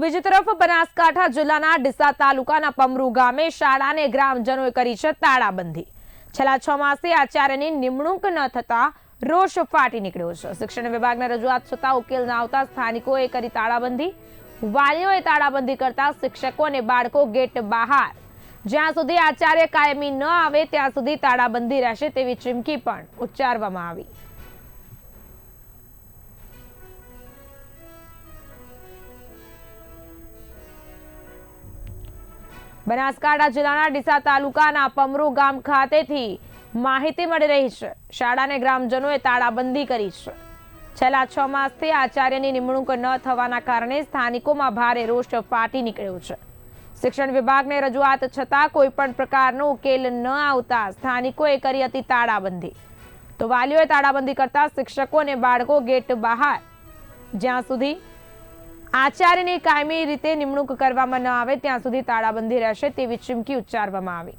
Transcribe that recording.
બીજી તરફ બનાસકાંઠા જિલ્લાના ડીસા તાલુકાના પમરુ ગામે શાળાને ગ્રામજનોએ કરી છે તાળાબંધી. છેલ્લા છ માસથી આચાર્યની નિમણૂક ન થતા રોષ ફાટી નીકળ્યો છે. શિક્ષણ વિભાગના રજૂઆત છતાં ઉકેલ ન આવતા સ્થાનિકોએ કરી તાળાબંધી. વાલીઓએ તાળાબંધી કરતા શિક્ષકો અને બાળકો ગેટ બહાર. જ્યાં સુધી આચાર્ય કાયમી ન આવે, ત્યાં સુધી તાળાબંધી રહેશે તેવી ચીમકી પણ ઉચ્ચારવામાં આવી. બનાસકાંઠા જિલ્લાના ડીસા તાલુકાના પમરુ ગામ ખાતેથી માહિતી મળી રહી છે. શાળાને ગ્રામજનોએ તાળાબંધી કરી છે. છેલ્લા છ માસથી આચાર્યની નિમણૂક ન થવાના કારણે સ્થાનિકોમાં ભારે રોષ ફાટી નીકળ્યો છે. શિક્ષણ વિભાગને રજૂઆત છતાં કોઈ પણ પ્રકારનો ઉકેલ ન આવતા સ્થાનિકોએ કરી હતી તાળાબંધી. તો વાલીઓએ તાળાબંધી કરતા શિક્ષકો અને બાળકો ગેટ બહાર. જ્યાં સુધી આચાર્યની કાયમી રીતે નિમણૂક કરવામાં ન આવે, ત્યાં સુધી તાળાબંધી રહેશે તેવી ચીમકી ઉચ્ચારવામાં આવી.